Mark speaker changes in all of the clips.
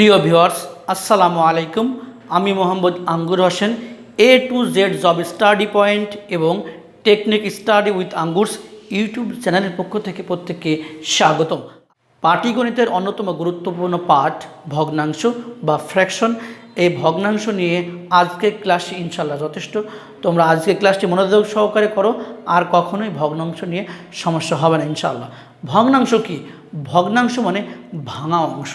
Speaker 1: প্রিয় ভিউয়ার্স, আসসালামু আলাইকুম। আমি Mohammad Angur Hossain A to Z job study point এবং technique study with Angur's YouTube চ্যানেলের পক্ষ থেকে প্রত্যেককে স্বাগতম। পাটিগণিতের অন্যতম গুরুত্বপূর্ণ পাঠ, ভগ্নাংশ বা ফ্র্যাকশন এই ভগ্নাংশ নিয়ে আজকের ক্লাসটি ইনশাল্লাহ যথেষ্ট। তোমরা আজকের ক্লাসটি মনোযোগ সহকারে করো, আর কখনোই ভগ্নাংশ নিয়ে সমস্যা হবে না ইনশাল্লাহ ভগ্নাংশ কি? ভগ্নাংশ মানে ভাঙা অংশ।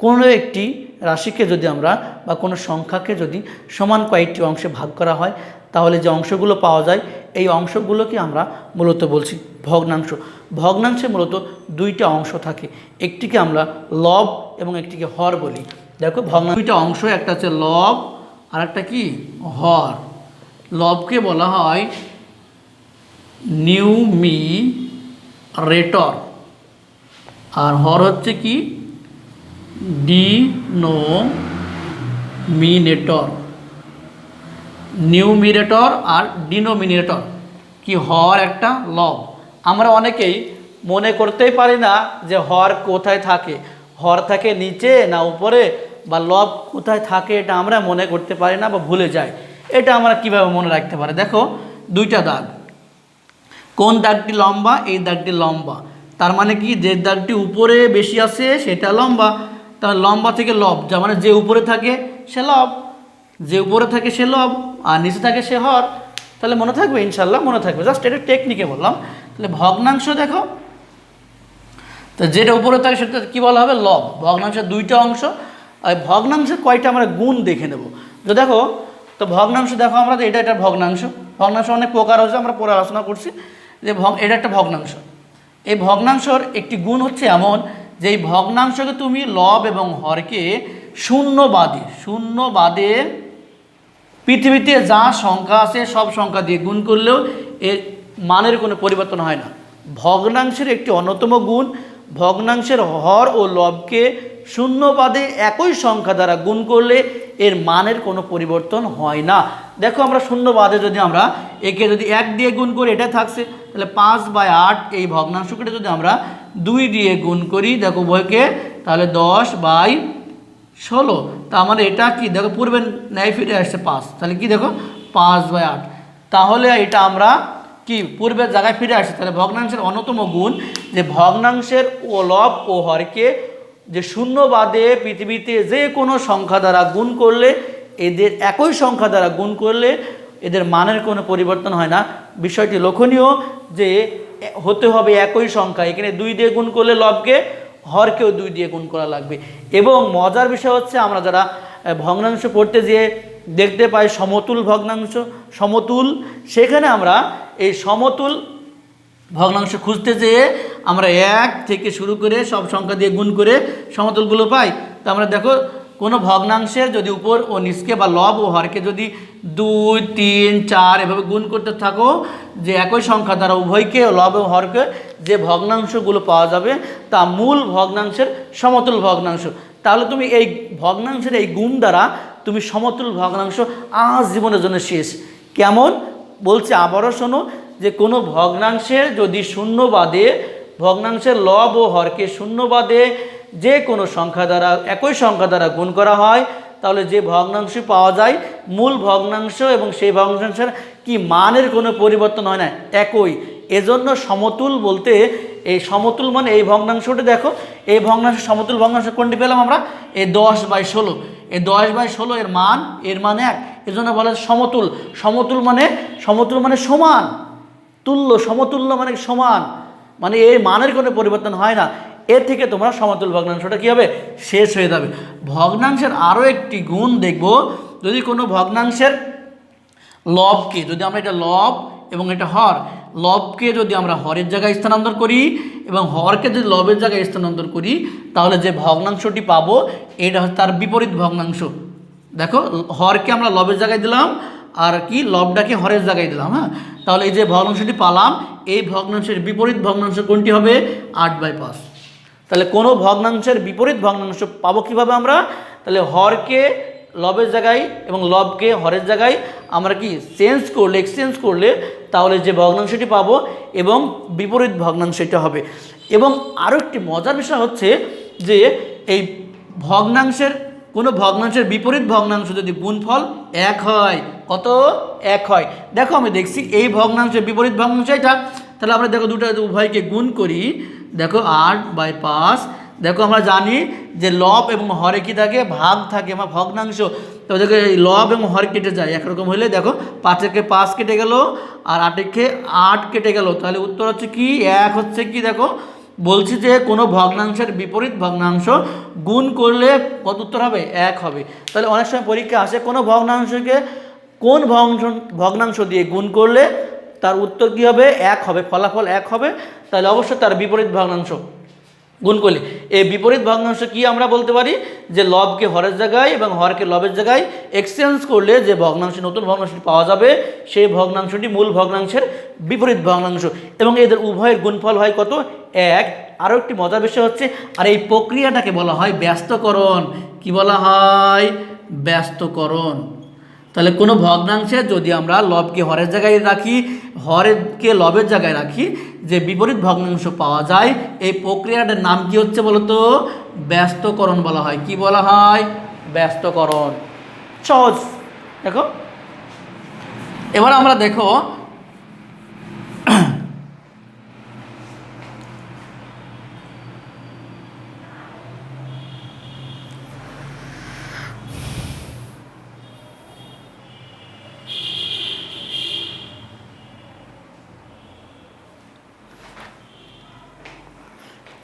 Speaker 1: কোনো একটি রাশিকে যদি আমরা বা কোনো সংখ্যাকে যদি সমান কয়েকটি অংশে ভাগ করা হয়, তাহলে যে অংশগুলো পাওয়া যায়, এই অংশগুলোকে আমরা মূলত বলছি ভগ্নাংশ। ভগ্নাংশে মূলত দুইটা অংশ থাকে। একটিকে আমরা লব এবং একটিকে হর বলি। দেখো, ভগ্নাংশ দুইটা অংশ, একটা হচ্ছে লব আর একটা কি? হর। লবকে বলা হয় নিউমি রেটর আর হর হচ্ছে কি? ডিনোমিনেটর। নিউমিনেটর আর ডিনোমিনেটর কি হর একটা লব। আমরা অনেকেই মনে করতেই পারি না যে হর কোথায় থাকে। হর থাকে নিচে না উপরে বা লব কোথায় থাকে এটা আমরা মনে করতে পারি না বা ভুলে যাই। এটা আমরা কীভাবে মনে রাখতে পারি? দেখো, দুইটা দাগ। কোন দাগটি লম্বা, এই দাগটি লম্বা। তার মানে কি, যে দাগটি উপরে বেশি আছে সেটা লম্বা তার লম্বা থেকে লব যা মানে যে উপরে থাকে সে লব, যে উপরে থাকে সে লব, আর নিচে থাকে সে হর, তাহলে মনে থাকবে ইনশাল্লাহ, মনে থাকবে। জাস্ট এটা টেকনিকে বললাম। তাহলে ভগ্নাংশ দেখো। তো যেটা উপরে থাকে সেটা কী বলা হবে? লব। ভগ্নাংশের দুইটা অংশ, আর ভগ্নাংশের কয়টা আমরা গুণ দেখে নেব। তো দেখো, তো ভগ্নাংশ দেখো আমরা এটা একটা ভগ্নাংশ। ভগ্নাংশ অনেক প্রকার হচ্ছে আমরা পরে আলোচনা করছি যে ভগ এটা একটা ভগ্নাংশ। এই ভগ্নাংশর একটি গুণ হচ্ছে এমন যে এই ভগ্নাংশকে তুমি লব এবং হরকে শূন্যবাদে শূন্যবাদে পৃথিবীতে যা সংখ্যা আছে, সব সংখ্যা দিয়ে গুণ করলেও এর মানের কোনো পরিবর্তন হয় না। ভগ্নাংশের একটি অন্যতম গুণ ভগ্নাংশের হর ও লবকে শূন্য বাদে একই সংখ্যা দ্বারা গুণ করলে এর মানের কোনো পরিবর্তন হয় না। দেখো আমরা শূন্য বাদে যদি আমরা একে যদি এক দিয়ে গুণ করি এটা থাকছে। তাহলে পাঁচ বাই আট এই ভগ্নাংশকে যদি আমরা দুই দিয়ে গুণ করি, দেখো বইকে তাহলে দশ বাই ষোলো। তা আমাদের এটা কি? দেখো পূর্বে ন্যায় ফিরে আসছে পাঁচ। তাহলে কি দেখো? পাঁচ বাই আট। তাহলে এটা আমরা কি পূর্বের জায়গায় ফিরে আসে? তাহলে ভগ্নাংশের অন্যতম গুণ যে ভগ্নাংশের ও লব ও হরকে যে শূন্য বাদে পৃথিবীতে যে কোনো সংখ্যা দ্বারা গুণ করলে, এদের একই সংখ্যা দ্বারা গুণ করলে এদের মানের কোনো পরিবর্তন হয় না। বিষয়টি লক্ষণীয় যে হতে হবে একই সংখ্যা। এখানে দুই দিয়ে গুণ করলে লবকে, হরকেও দুই দিয়ে গুণ করা লাগবে। এবং মজার বিষয় হচ্ছে আমরা যারা ভগ্নাংশ পড়তে যেয়ে দেখতে পাই সমতুল ভগ্নাংশ, সমতুল, সেখানে আমরা এই সমতুল ভগ্নাংশ খুঁজতে যেয়ে আমরা এক থেকে শুরু করে সব সংখ্যা দিয়ে গুণ করে সমতুলগুলো পাই। তো আমরা দেখো, কোনো ভগ্নাংশের যদি উপর ও নিচকে বা লব ও হরকে যদি দুই, তিন, চার এভাবে গুণ করতে থাকো, যে একই সংখ্যা দ্বারা উভয়কে লব ও হরকে যে ভগ্নাংশগুলো পাওয়া যাবে, তা মূল ভগ্নাংশের সমতুল ভগ্নাংশ। তাহলে তুমি এই ভগ্নাংশের এই গুণ দ্বারা তুমি সমতুল ভগ্নাংশ আজ জীবনের জন্য শেষ। কেমন? বলছে আবারও শোনো যে কোনো ভগ্নাংশের যদি শূন্য বাদে ভগ্নাংশের লব ও হরকে শূন্য বাদে যে কোনো সংখ্যা দ্বারা, একই সংখ্যা দ্বারা গুণ করা হয়, তাহলে যে ভগ্নাংশ পাওয়া যায়, মূল ভগ্নাংশ এবং সেই ভগ্নাংশের কি মানের কোনো পরিবর্তন হয় না, একই। এজন্য সমতুল বলতে, এই সমতুল মানে এই ভগ্নাংশটি দেখো, এই ভগ্নাংশ, সমতুল ভগ্নাংশ কোনটি পেলাম আমরা? এই দশ বাই ষোলো। এই দশ বাই ষোলো এর মান এর মান এক। এজন্য বলা হয় সমতুল। সমতুল মানে সমতুল মানে সমান। তুল্য, সমতুল্য মানে সমান। মানে এই মানের কোনো পরিবর্তন হয় না। এর থেকে তোমরা সমতুল ভগ্নাংশটা কী হবে? শেষ হয়ে যাবে। ভগ্নাংশের আরও একটি গুণ দেখব। যদি কোনো ভগ্নাংশের লবকে, যদি আমরা এটা লব এবং এটা হর, লবকে যদি আমরা হরের জায়গায় স্থানান্তর করি এবং হরকে যদি লবের জায়গায় স্থানান্তর করি, তাহলে যে ভগ্নাংশটি পাবো, এটা হচ্ছে তার বিপরীত ভগ্নাংশ। দেখো, হরকে আমরা লবের জায়গায় দিলাম, আর কি, লবটাকে হরের জায়গায় দিলাম হ্যাঁ? তাহলে এই যে ভগ্নাংশটি পালাম, এই ভগ্নাংশের বিপরীত ভগ্নাংশ কোনটি হবে? আট বাই পাঁচ। তাহলে কোনো ভগ্নাংশের বিপরীত ভগ্নাংশ পাবো কীভাবে আমরা? তাহলে হরকে লবের জায়গায় এবং লবকে হরের জায়গায় আমরা কি চেঞ্জ করলে এক্সচেঞ্জ করলে তাহলে যে ভগ্নাংশটি পাবো এবং বিপরীত ভগ্নাংশটা হবে। এবং আরও একটি মজার বিষয় হচ্ছে যে এই ভগ্নাংশের, কোনো ভগ্নাংশের বিপরীত ভগ্নাংশ যদি গুণফল এক হয়, কত? এক হয়। দেখো আমি দেখছি এই ভগ্নাংশের বিপরীত ভগ্নাংশ এটা। তাহলে আমরা দেখো দুটো উভয়কে গুণ করি। দেখো আট বাই পাঁচ দেখো আমরা জানি যে লব এবং হরে কি থাকে? ভাগ থাকে আমার ভগ্নাংশ। তো দেখো এই লব এবং হর কেটে যায়, একরকম হলে দেখো পাঁচেকে পাঁচ কেটে গেল আর আটেকে আট কেটে গেল। তাহলে উত্তর হচ্ছে কি? এক হচ্ছে কি দেখো? বলছি যে কোনো ভগ্নাংশের বিপরীত ভগ্নাংশ গুণ করলে কত উত্তর হবে? এক হবে। তাহলে অনেক সময় পরীক্ষা আসে কোনো ভগ্নাংশকে কোন ভগ্নাংশ ভগ্নাংশ দিয়ে গুণ করলে তার উত্তর কী হবে? এক হবে, ফলাফল এক হবে। তাহলে অবশ্যই তার বিপরীত ভগ্নাংশ। গুণ করলে। এই বিপরীত ভগ্নাংশ কি আমরা বলতে পারি? যে লবকে হরের জায়গায় এবং হরকে লবের জায়গায় এক্সচেঞ্জ করলে যে ভগ্নাংশ নতুন ভগ্নাংশটি পাওয়া যাবে, সেই ভগ্নাংশটি মূল ভগ্নাংশের বিপরীত ভগ্নাংশ। এবং এদের উভয়ের গুণফল হয় কত? এক। আরও একটি মজার বিষয় হচ্ছে, আর এই প্রক্রিয়াটাকে বলা হয় ব্যস্তকরণ। কি বলা হয়? ব্যস্তকরণ। তাহলে কোনো ভগ্নাংশে যদি আমরা লবকে হরের জায়গায় রাখি, হরেরকে লবের জায়গায় রাখি, যে বিপরীত ভগ্নাংশ পাওয়া যায়, এই প্রক্রিয়াটার নাম কি হচ্ছে বলতো? ব্যস্তকরণ বলা হয়। কি বলা হয়? ব্যস্তকরণ। সহজ। দেখো। এবার আমরা দেখো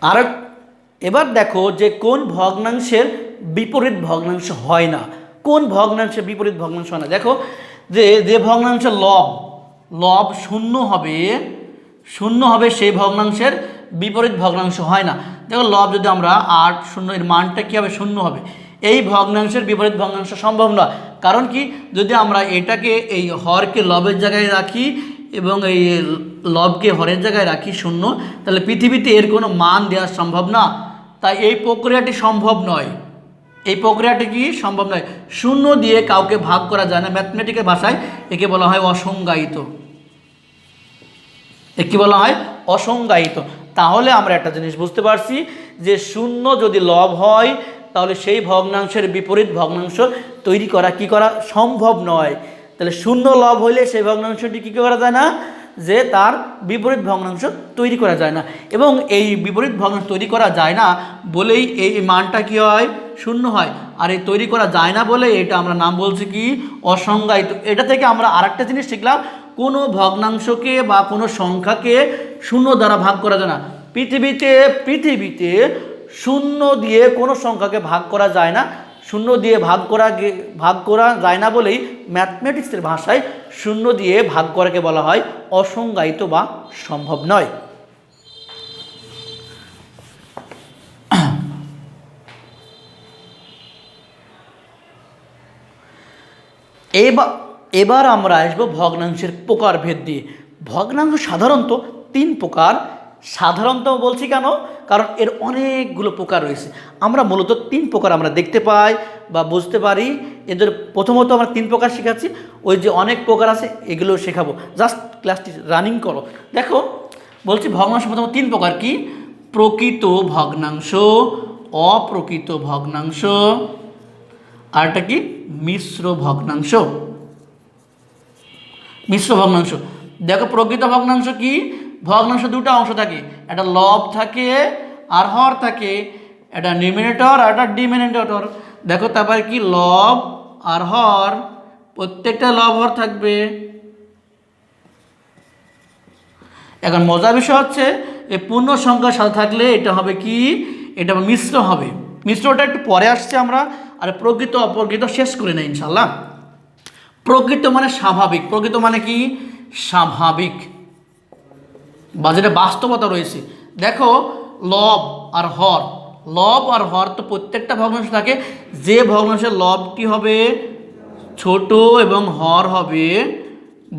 Speaker 1: আর এবার দেখো যে কোন ভগ্নাংশের বিপরীত ভগ্নাংশ হয় না। কোন ভগ্নাংশের বিপরীত ভগ্নাংশ হয় না? দেখো, যে যে ভগ্নাংশের লব লব শূন্য হবে শূন্য হবে সেই ভগ্নাংশের বিপরীত ভগ্নাংশ হয় না। দেখো, লব যদি আমরা আট শূন্য, এর মানটা কী হবে? শূন্য হবে। এই ভগ্নাংশের বিপরীত ভগ্নাংশ সম্ভব নয়। কারণ কি? যদি আমরা এটাকে, এই হরকে লবের জায়গায় রাখি এবং এই লবকে হরের জায়গায় রাখি শূন্য, তাহলে পৃথিবীতে এর কোনো মান দেওয়া সম্ভব না। তাই এই প্রক্রিয়াটি সম্ভব নয়। এই প্রক্রিয়াটি কি? সম্ভব নয়। শূন্য দিয়ে কাউকে ভাগ করা যায় না। ম্যাথমেটিক্যাল ভাষায় একে বলা হয় অসংজ্ঞায়িত। একে বলা হয় অসংজ্ঞায়িত। তাহলে আমরা একটা জিনিস বুঝতে পারছি যে শূন্য যদি লব হয়, তাহলে সেই ভগ্নাংশের বিপরীত ভগ্নাংশ তৈরি করা কি করা সম্ভব নয়। তাহলে শূন্য লব হইলে সেই ভগ্নাংশটি কী করা যায় না? যে তার বিপরীত ভগ্নাংশ তৈরি করা যায় না। এবং এই বিপরীত ভগ্নাংশ তৈরি করা যায় না বলেই এই মানটা কি হয়? শূন্য হয়। আর এই তৈরি করা যায় না বলে এটা আমরা নাম বলছি কি? অসংজ্ঞায়িত। এটা থেকে আমরা আরেকটা জিনিস শিখলাম, কোনো ভগ্নাংশকে বা কোনো সংখ্যাকে শূন্য দ্বারা ভাগ করা যায় না। পৃথিবীতে পৃথিবীতে শূন্য দিয়ে কোনো সংখ্যাকে ভাগ করা যায় না। শূন্য দিয়ে ভাগ করা ভাগ করা যায় না বলেই ম্যাথমেটিক্সের ভাষায় শূন্য দিয়ে ভাগ করাকে বলা হয় অসংজ্ঞায়িত বা সম্ভব নয়। এবার এবার আমরা আসব ভগ্নাংশের প্রকারভেদ দিয়ে। ভগ্নাংশ সাধারণত তিন প্রকার সাধারণত বলছি কেন? কারণ এর অনেকগুলো প্রকার রয়েছে। আমরা মূলত তিন প্রকার আমরা দেখতে পাই বা বুঝতে পারি। এদের প্রথমত আমরা তিন প্রকার শেখাচ্ছি। ওই যে অনেক প্রকার আছে, এগুলো শেখাবো। জাস্ট ক্লাসটি রানিং করো। দেখো, বলছি ভগ্নাংশ প্রথমত তিন প্রকার কি? প্রকৃত ভগ্নাংশ, অপ্রকৃত ভগ্নাংশ আরটা কি? মিশ্র ভগ্নাংশ। মিশ্র ভগ্নাংশ। দেখো প্রকৃত ভগ্নাংশ কি? ভগ্নাংশ দুটো অংশ থাকে। একটা লব থাকে, আর হর থাকে। একটা নিমিনেটর আর একটা ডিমিনেটর। দেখো তারপরে কি? লব আর হর। প্রত্যেকটা লব হর থাকবে। এখন মজার বিষয় হচ্ছে, এই পূর্ণ সংখ্যার সাথে থাকলে এটা হবে কি? এটা মিশ্র হবে। মিশ্রটা একটু পরে আসছে আমরা, আর প্রকৃত অপ্রকৃত শেষ করে নেই ইনশাল্লাহ প্রকৃত মানে স্বাভাবিক। প্রকৃত মানে কি? স্বাভাবিক। বা যেটা বাস্তবতা রয়েছে। দেখো, লব আর হর। লব আর হর তো প্রত্যেকটা ভগ্নাংশ থাকে। যে ভগ্নাংশের লবটি হবে? ছোট এবং হর হবে।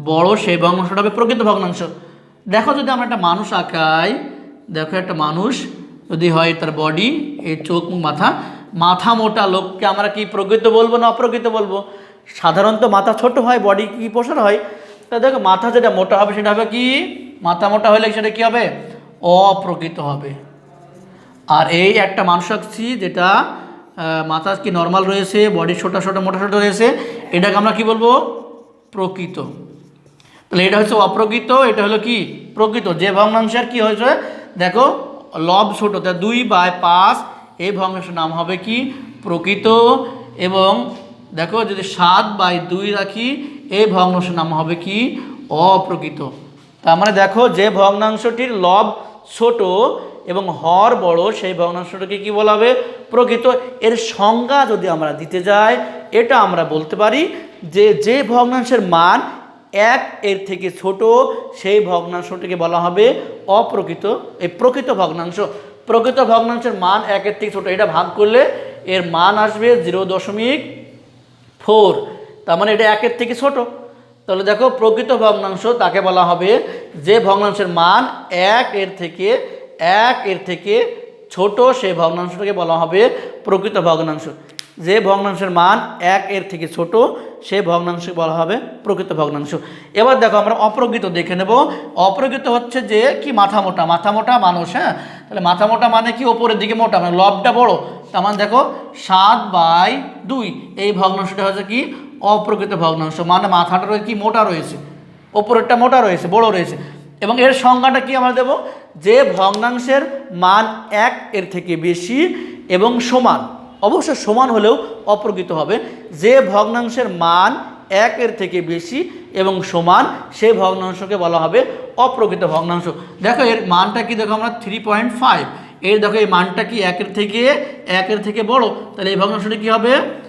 Speaker 1: বড় সেই ভগ্নাংশটা হবে প্রকৃত ভগ্নাংশ। দেখো যদি আমরা একটা মানুষ আঁকাই, দেখো একটা মানুষ যদি হয় তার বডি এই চোখ মাথা। মাথা মোটা লোককে আমরা কি প্রকৃত বলব না অপ্রকৃত বলব? সাধারণত মাথা ছোট হয় বডি কি প্রসার হয়? তা দেখো, মাথা যেটা মোটা হবে সেটা হবে কি? মাথা মোটা হলে সেটা কি হবে? অপ্রকৃত হবে। আর এই একটা মানুষ আঁকছি যেটা মাথা কি নর্মাল রয়েছে বডি ছোটা ছোটা মোটা ছোটো রয়েছে, এটাকে আমরা কি বলব? প্রকৃত। তাহলে এটা হচ্ছে অপ্রকৃত, এটা হলো কি? প্রকৃত। যে ভগ্নাংশের কি হয়েছে? দেখো, লব ছোটো, তা দুই বাই পাঁচ, এই ভগ্নাংশের নাম হবে কি? প্রকৃত। এবং দেখো, যদি সাত বাই দুই রাখি, এই ভগ্নাংশের নাম হবে কি? অপ্রকৃত। তার মানে দেখো যে ভগ্নাংশটির লব ছোট এবং হর বড়, সেই ভগ্নাংশটাকে কি বলা হবে? প্রকৃত। এর সংজ্ঞা যদি আমরা দিতে যাই, এটা আমরা বলতে পারি যে যে ভগ্নাংশের মান এক এর থেকে ছোট, সেই ভগ্নাংশটিকে বলা হবে অপ্রকৃত, এই প্রকৃত ভগ্নাংশ। প্রকৃত ভগ্নাংশের মান একের থেকে ছোট, এটা ভাগ করলে এর মান আসবে জিরো দশমিক ফোর। তার মানে এটা একের থেকে ছোট। তাহলে দেখো, প্রকৃত ভগ্নাংশ তাকে বলা হবে যে ভগ্নাংশের মান এক এর থেকে, এক এর থেকে ছোট সেই ভগ্নাংশটাকে বলা হবে প্রকৃত ভগ্নাংশ। যে ভগ্নাংশের মান এক এর থেকে ছোট সেই ভগ্নাংশকে বলা হবে প্রকৃত ভগ্নাংশ। এবার দেখো, আমরা অপ্রকৃত দেখে নেব। অপ্রকৃত হচ্ছে যে কি মাথা মোটা? মাথা মোটা মানুষ হ্যাঁ? তাহলে মাথা মোটা মানে কি? ওপরের দিকে মোটা মানে লবটা বড়। তার মানে দেখো, সাত বাই দুই। এই ভগ্নাংশটা হচ্ছে কি? অপ্রকৃত ভগ্নাংশ মানে মাথাটা রয়েছে, কি মোটা রয়েছে? ওপরেরটা মোটা রয়েছে, বড় রয়েছে। এবং এর সংজ্ঞাটা কি আমরা দেব? যে ভগ্নাংশের মান এক, এর থেকে বেশি এবং সমান। অবশ্য সমান হলেও অপ্রকৃত হবে। যে ভগ্নাংশের মান এক, এর থেকে বেশি এবং সমান, সেই ভগ্নাংশকে বলা হবে অপ্রকৃত ভগ্নাংশ। দেখো, এর মানটা কি দেখো আমরা? থ্রি পয়েন্ট ফাইভ এর দেখো, এই মানটা কি একের থেকে একের থেকে বড়? তাহলে এই ভগ্নাংশটা কি হবে?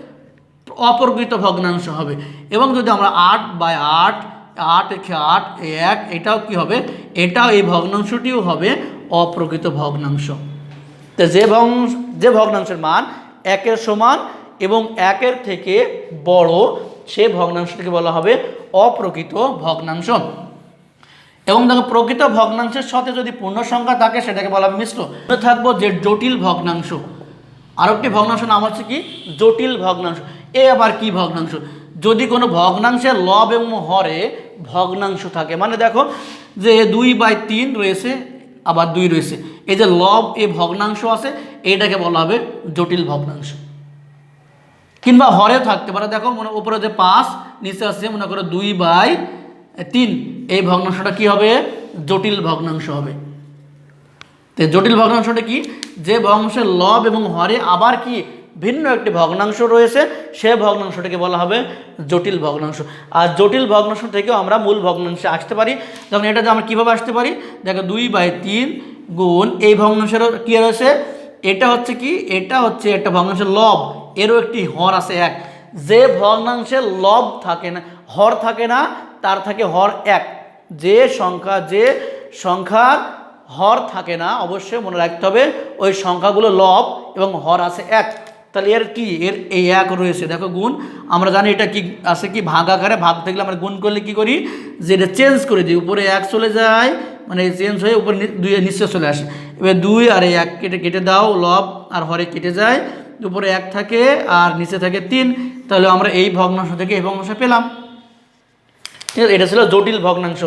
Speaker 1: অপরকৃত ভগ্নাংশ হবে। এবং যদি আমরা আট বাই আট আট আট এক, এটাও কি হবে? এটাও এই ভগ্নাংশটিও হবে অপ্রকৃত ভগ্নাংশ। তো যে ভগ্নাংশ, যে ভগ্নাংশের মান একের সমান এবং একের থেকে বড়, সে ভগ্নাংশটিকে বলা হবে অপ্রকৃত ভগ্নাংশ। এবং দেখো, প্রকৃত ভগ্নাংশের সাথে যদি পূর্ণ সংখ্যা থাকে, সেটাকে বলা হবে মিশ্র। থাকব যে জটিল ভগ্নাংশ। আরেকটি ভগ্নাংশ নাম হচ্ছে কি? জটিল ভগ্নাংশ। এ আবার কি ভগ্নাংশ? যদি কোনো ভগ্নাংশের লব এবং হরে ভগ্নাংশ থাকে মানে দেখো যে দুই বাই তিন রয়েছে, আবার দুই রয়েছে। এই যে লব এ ভগ্নাংশ আছে, এইটাকে বলা হবে জটিল ভগ্নাংশ। কিংবা হরে থাকতে পারে। দেখো মনে উপরে যে পাঁচ, নিচে আসছে মনে করো দুই বাই তিন। এই ভগ্নাংশটা কি হবে? জটিল ভগ্নাংশ হবে। তো জটিল ভগ্নাংশটা কি? যে ভগ্নাংশের লব এবং হরে আবার কি ভিন্ন একটি ভগ্নাংশ রয়েছে, সে ভগ্নাংশটাকে বলা হবে জটিল ভগ্নাংশ। আর জটিল ভগ্নাংশ থেকেও আমরা মূল ভগ্নাংশে আসতে পারি। যেমন এটা যে আমরা কীভাবে আসতে পারি? দেখো, দুই বাই তিন গুণ এই ভগ্নাংশেরও কী রয়েছে? এটা হচ্ছে কি? এটা হচ্ছে একটা ভগ্নাংশের লব। এরও একটি হর আছে এক। যে ভগ্নাংশের লব থাকে না, হর থাকে না, তার থাকে হর এক। যে সংখ্যা, যে সংখ্যার হর থাকে না, অবশ্যই মনে রাখতে হবে ওই সংখ্যাগুলো লব এবং হর আছে এক। তাহলে এর কি? এর এই এক রয়েছে। দেখো গুণ, আমরা জানি এটা কি আছে কি? ভাগ আকারে ভাগ থাকলে আমরা গুণ করলে কি করি? যে এটা চেঞ্জ করে দিই। উপরে এক চলে যায় মানে চেঞ্জ হয়ে উপরে দুই নিচে চলে আসে। এবার দুই আর এই এক কেটে কেটে দাও, লব আর হরে কেটে যায়। উপরে এক থাকে আর নিচে থাকে তিন। তাহলে আমরা এই ভগ্নাংশ থেকে এই ভগ্নাংশ পেলাম। ঠিক আছে, এটা ছিল জটিল ভগ্নাংশ।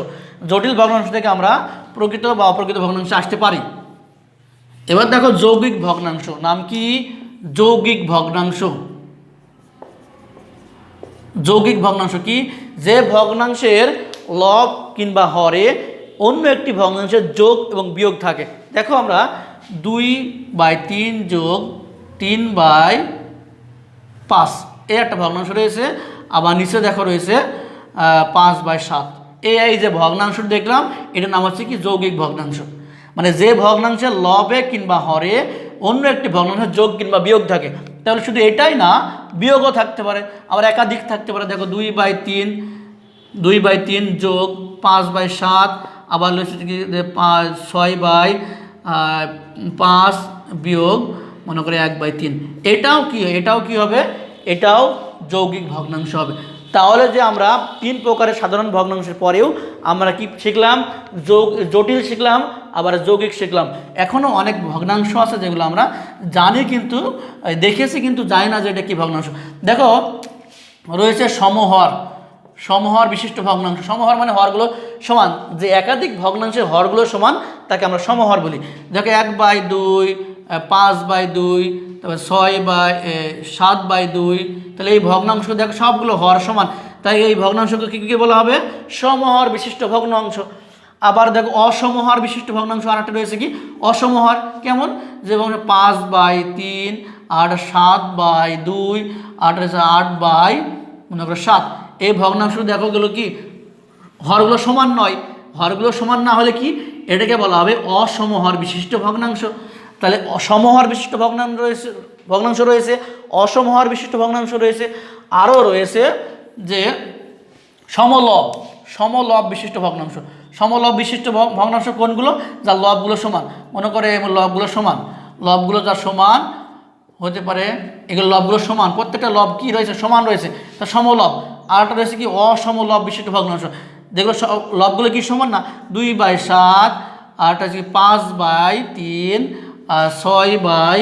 Speaker 1: জটিল ভগ্নাংশ থেকে আমরা প্রকৃত বা অপ্রকৃত ভগ্নাংশে আসতে পারি। এবার দেখো যৌগিক ভগ্নাংশ, নাম কি? যৌগিক ভগ্নাংশ। যৌগিক ভগ্নাংশ কি? যে ভগ্নাংশের লব কিংবা হরে অন্য একটি ভগ্নাংশের যোগ এবং বিয়োগ থাকে। দেখো আমরা দুই বাই তিন যোগ তিন বাই পাঁচ। এই একটা ভগ্নাংশ রয়েছে, আবার নিচে দেখো রয়েছে পাঁচ বাই সাত। এই যে ভগ্নাংশ দেখলাম, এটার নাম হচ্ছে কি যৌগিক ভগ্নাংশ। মানে যে ভগ্নাংশের লবে কিংবা হরে অন্য একটি ভগ্নাংশের যোগ কিংবা বিয়োগ থাকে। তাহলে শুধু এটাই না, বিয়োগও থাকতে পারে, আবার একাধিক থাকতে পারে। দেখো দুই বাই তিন, দুই বাই তিন যোগ পাঁচ বাই সাত, আবার ছয় বাই পাঁচ বিয়োগ মনে করে এক বাই তিন। এটাও কি এটাও কি হবে? এটাও যৌগিক ভগ্নাংশ হবে। তাহলে যে আমরা তিন প্রকারের সাধারণ ভগ্নাংশের পরেও আমরা কি শিখলাম? যোগ, জটিল শিখলাম, আবার যৌগিক শিখলাম। এখনও অনেক ভগ্নাংশ আছে যেগুলো আমরা জানি কিন্তু দেখেছি কিন্তু জানি না যে এটা কী ভগ্নাংশ। দেখো, রয়েছে সমহর। সমহর বিশিষ্ট ভগ্নাংশ। সমহর মানে হরগুলো সমান। যে একাধিক ভগ্নাংশের হরগুলো সমান, তাকে আমরা সমহর বলি। দেখো, এক বাই দুই পাঁচ বাই দুই, তারপর ছয় বাই সাত বাই দুই, তাহলে এই ভগ্নাংশ দেখ সবগুলো হর সমান। তাই এই ভগ্নাংশকে কী কী বলা হবে? সমহর বিশিষ্ট ভগ্নাংশ। আবার দেখো অসমহার বিশিষ্ট ভগ্নাংশ আর একটা রয়েছে কি? অসমহার কেমন? যেমন পাঁচ বাই তিন, আট সাত বাই দুই, আট আট বাই, মনে করো সাত। এই ভগ্নাংশ দেখো গেলো কি? হরগুলো সমান নয়। হরগুলো সমান না হলে কি? এটাকে বলা হবে অসমহর বিশিষ্ট ভগ্নাংশ। তাহলে সমহর বিশিষ্ট ভগ্নাংশ রয়েছে ভগ্নাংশ রয়েছে, অসমহর বিশিষ্ট ভগ্নাংশ রয়েছে, আরও রয়েছে যে সমলব সমলব বিশিষ্ট ভগ্নাংশ। সমলব বিশিষ্ট ভগ- ভগ্নাংশ কোনগুলো? যার লবগুলো সমান। মনে করে লবগুলো সমান। লবগুলো যার সমান হতে পারে, এগুলো লবগুলো সমান। প্রত্যেকটা লব কি রয়েছে? সমান রয়েছে। তা সমলব। আর একটা রয়েছে কি? অসমলব বিশিষ্ট ভগ্নাংশ। স- লবগুলো কি সমান না? দুই বাই সাত আর একটা হচ্ছে পাঁচ বাই তিন ছয় বাই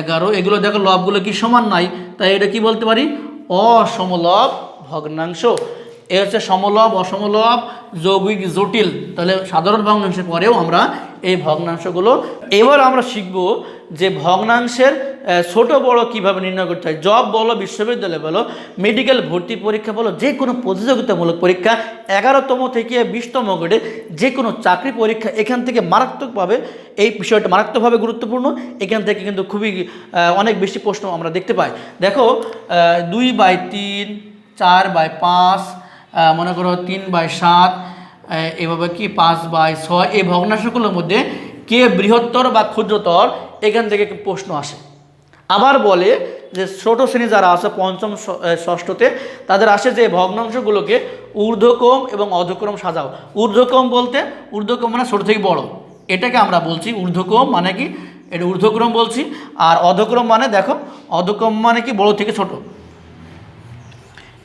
Speaker 1: এগারো, এগুলো দেখো লবগুলো কি সমান নাই? তাই এটা কি বলতে পারি? অসমলব ভগ্নাংশ। এ হচ্ছে সমলব, অসমলব, যৌগিক, জটিল। তাহলে সাধারণ ভগ্নাংশের পরেও আমরা এই ভগ্নাংশগুলো এবার আমরা শিখব যে ভগ্নাংশের ছোট বড় কীভাবে নির্ণয় করতে হয়। জব বলো, বিশ্ববিদ্যালয় বলো মেডিকেল ভর্তি পরীক্ষা বলো, যে কোনো প্রতিযোগিতামূলক পরীক্ষা, এগারোতম থেকে বিশতম গ্রেডে যে কোনো চাকরি পরীক্ষা, এখান থেকে মারাত্মকভাবে এই বিষয়টা মারাত্মকভাবে গুরুত্বপূর্ণ। এখান থেকে কিন্তু খুবই অনেক বেশি প্রশ্ন আমরা দেখতে পাই। দেখো দুই বাই তিন, চার বাই পাঁচ মনে করো তিন বাই সাত এভাবে কি পাঁচ বাই ছয়, এই ভগ্নাংশগুলোর মধ্যে কে বৃহত্তর বা ক্ষুদ্রতর, এখান থেকে প্রশ্ন আসে। আবার বলে যে ছোট শ্রেণি যারা আছে, পঞ্চম ষষ্ঠতে, তাদের আসে যে ভগ্নাংশগুলোকে ঊর্ধ্বক্রম এবং অধক্রম সাজাও। ঊর্ধ্বক্রম বলতে, ঊর্ধ্বক্রম মানে ছোটো থেকে বড়। এটাকে আমরা বলছি ঊর্ধ্বক্রম মানে কি? এটা ঊর্ধ্বক্রম বলছি। আর অধক্রম মানে দেখো, অধক্রম মানে কি? বড় থেকে ছোট।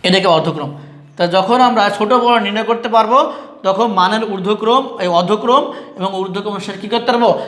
Speaker 1: এটাকে অর্ধক্রম তা যখন আমরা ছোট বড় নির্ণয় করতে পারব, তখন মানের ঊর্ধ্বক্রম, এই অধক্রম এবং ঊর্ধ্বক্রম সেটা কী করতে পারব?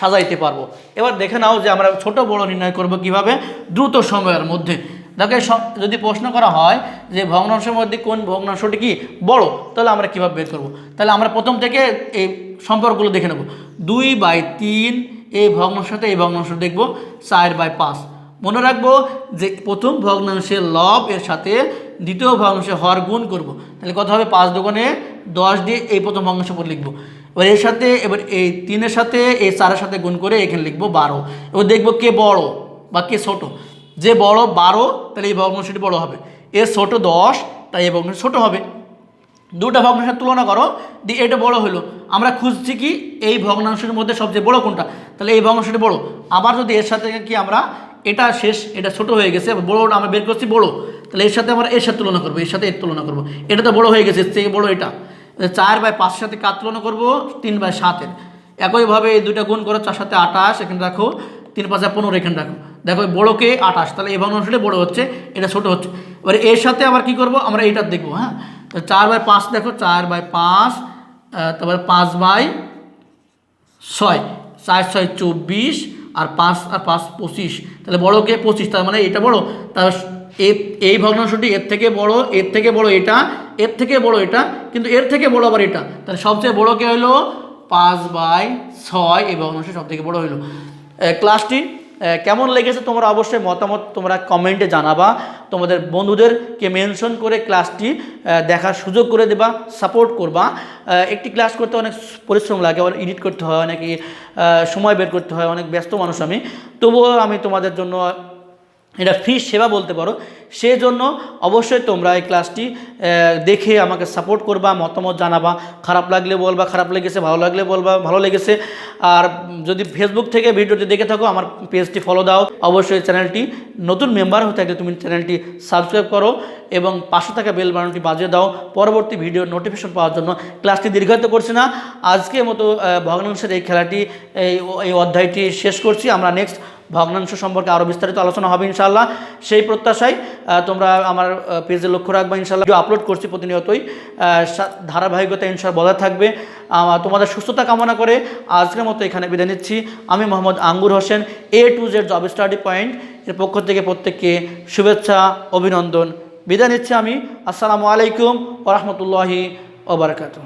Speaker 1: সাজাইতে পারব। এবার দেখে নাও যে আমরা ছোট বড় নির্ণয় করব কীভাবে? দ্রুত সময়ের মধ্যে। দেখো স- যদি প্রশ্ন করা হয় যে ভগ্নাংশের মধ্যে কোন ভগ্নাংশটি কি বড়, তাহলে আমরা কীভাবে বের করব? তাহলে আমরা প্রথম থেকে এই সম্পর্কগুলো দেখে নেব। দুই বাই তিন, এই ভগ্নাংশের সাথে এই ভগ্নাংশ দেখব, চার বাই পাঁচ। মনে রাখব যে প্রথম ভগ্নাংশের লব এর সাথে দ্বিতীয় ভগ্নাংশে হর গুণ করব। তাহলে কত হবে? পাঁচ দোকানে দশ দিয়ে এই প্রথম ভগ্নাংশ পর লিখব। এবার এর সাথে, এবার এই তিনের সাথে, এই চারের সাথে গুণ করে এখানে লিখব বারো। এবার দেখব কে বড় বা কে ছোট। যে বড় বারো, তাহলে এই ভগ্নাংশটি বড় হবে। এর ছোট দশ, তাই এই ভগ্নাংশ ছোট হবে। দুটা ভগ্নাংশের তুলনা করো, দিয়ে এটা বড় হলো। আমরা খুঁজছি কি এই ভগ্নাংশের মধ্যে সবচেয়ে বড় কোনটা? তাহলে এই ভগ্নাংশটি বড়। আবার যদি এর সাথে কি আমরা, এটা শেষ, এটা ছোট হয়ে গেছে বড়টা আমরা বের করছি, বড়। তাহলে এর সাথে আমরা এর সাথে তুলনা করব, এর সাথে এর তুলনা করব। এটা তো বড় হয়ে গেছে এর থেকে বড় এটা। চার বাই পাঁচের সাথে কার তুলনা করব? তিন বাই সাতের। একইভাবে এই দুইটা গুণ করো, চার সাথে আঠাশ, এখানে রাখো, তিন পাঁচে পনেরো, এখানে রাখো। দেখো, বড়কে আঠাশ, তাহলে এই ভগ্নাংশটি বড় হচ্ছে, এটা ছোট হচ্ছে। এবার এর সাথে আবার কি করব? আমরা এইটা দেখব হ্যাঁ? চার বাই পাঁচ দেখো, চার বাই পাঁচ তারপরে পাঁচ বাই ছয়, চার ছয় চব্বিশ, আর পাঁচ আর পাঁচ পঁচিশ। তাহলে বড়কে পঁচিশ, তার মানে এটা বড়। তার এই ভগ্নাংশটি এর থেকে বড়, এর থেকে বড় এটা, এর থেকে বড় এটা, কিন্তু এর থেকে বড় আবার এটা। তাহলে সবচেয়ে বড় কে হলো পাঁচ বাই ছয় এই ভগ্নাংশ সব থেকে বড় হলো ক্লাসটি কেমন লেগেছে তোমরা অবশ্যই মতামত তোমরা কমেন্টে জানাবা। তোমাদের বন্ধুদেরকে মেনশন করে ক্লাসটি দেখার সুযোগ করে দেবা সাপোর্ট করবা। একটি ক্লাস করতে অনেক পরিশ্রম লাগে, অনেক এডিট করতে হয়, অনেক সময় বের করতে হয়, অনেক ব্যস্ত মানুষ আমি। তবুও আমি তোমাদের জন্য এটা ফ্রি সেবা বলতে পারো। সেই জন্য অবশ্যই তোমরা এই ক্লাসটি দেখে আমাকে সাপোর্ট করবা, মতামত জানাবা। খারাপ লাগলে বলবা, খারাপ লেগেছে, ভালো লাগলে বলবা, ভালো লেগেছে। আর যদি ফেসবুক থেকে ভিডিওটি দেখে থাকো, আমার পেজটি ফলো দাও। অবশ্যই চ্যানেলটি নতুন মেম্বার হয়ে থাকলে তুমি চ্যানেলটি সাবস্ক্রাইব করো এবং পাশে থাকা বেল বাটনটি বাজিয়ে দাও। পরবর্তী ভিডিও নোটিফিকেশন পাওয়ার জন্য ক্লাসটি দীর্ঘায়িত করছি না। আজকের মতো ভগ্নাংশের এই খেলাটি, এই অধ্যায়টি শেষ করছি। আমরা নেক্সট ভগ্নাংশ সম্পর্কে আরও বিস্তারিত আলোচনা হবে ইনশাল্লাহ সেই প্রত্যাশায় তোমরা আমার পেজে লক্ষ্য রাখবে ইনশাল্লাহ আপলোড করছি প্রতিনিয়তই। ধারাবাহিকতা ইনশাল্লাহ বজায় থাকবে। তোমাদের সুস্থতা কামনা করে আজকের মতো এখানে বিদায় নিচ্ছি। আমি Mohammad Angur Hossain A to Z job study point এর পক্ষ থেকে প্রত্যেককে শুভেচ্ছা, অভিনন্দন। বিদায় নিচ্ছি আমি। আসসালামু আলাইকুম ওরহমতুল্লাহি ওবরাকাতু